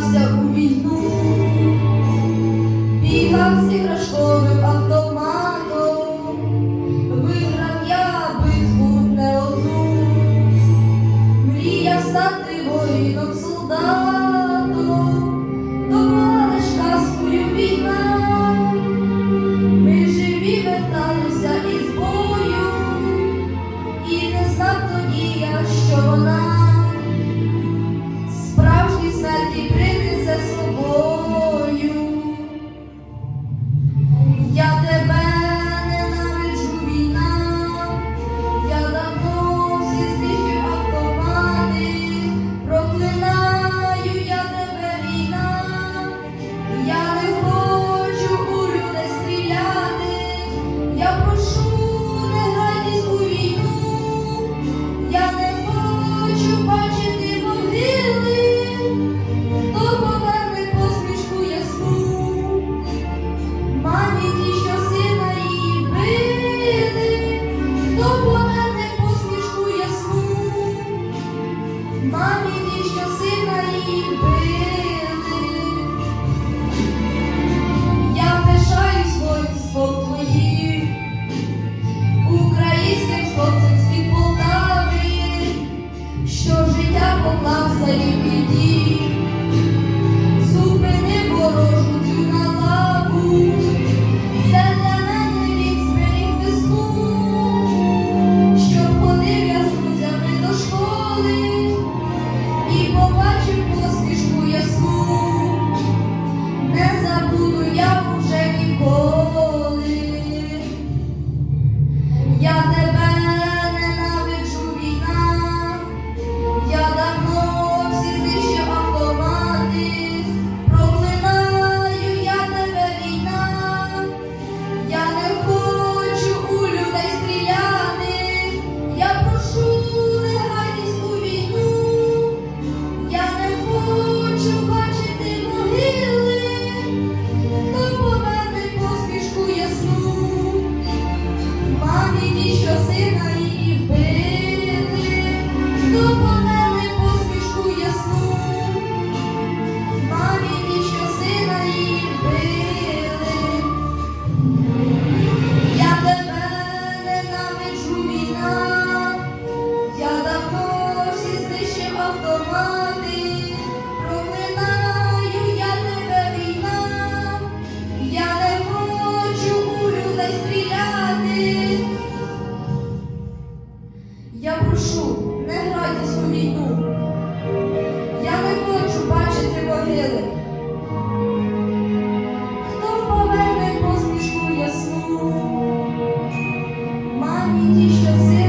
вдався у війну, бігав з іграшковим автоматом, виграв я битву не одну, мріяв стати воїном солдатом. Не забуду я уже ніколи. Oh. ті, що всі.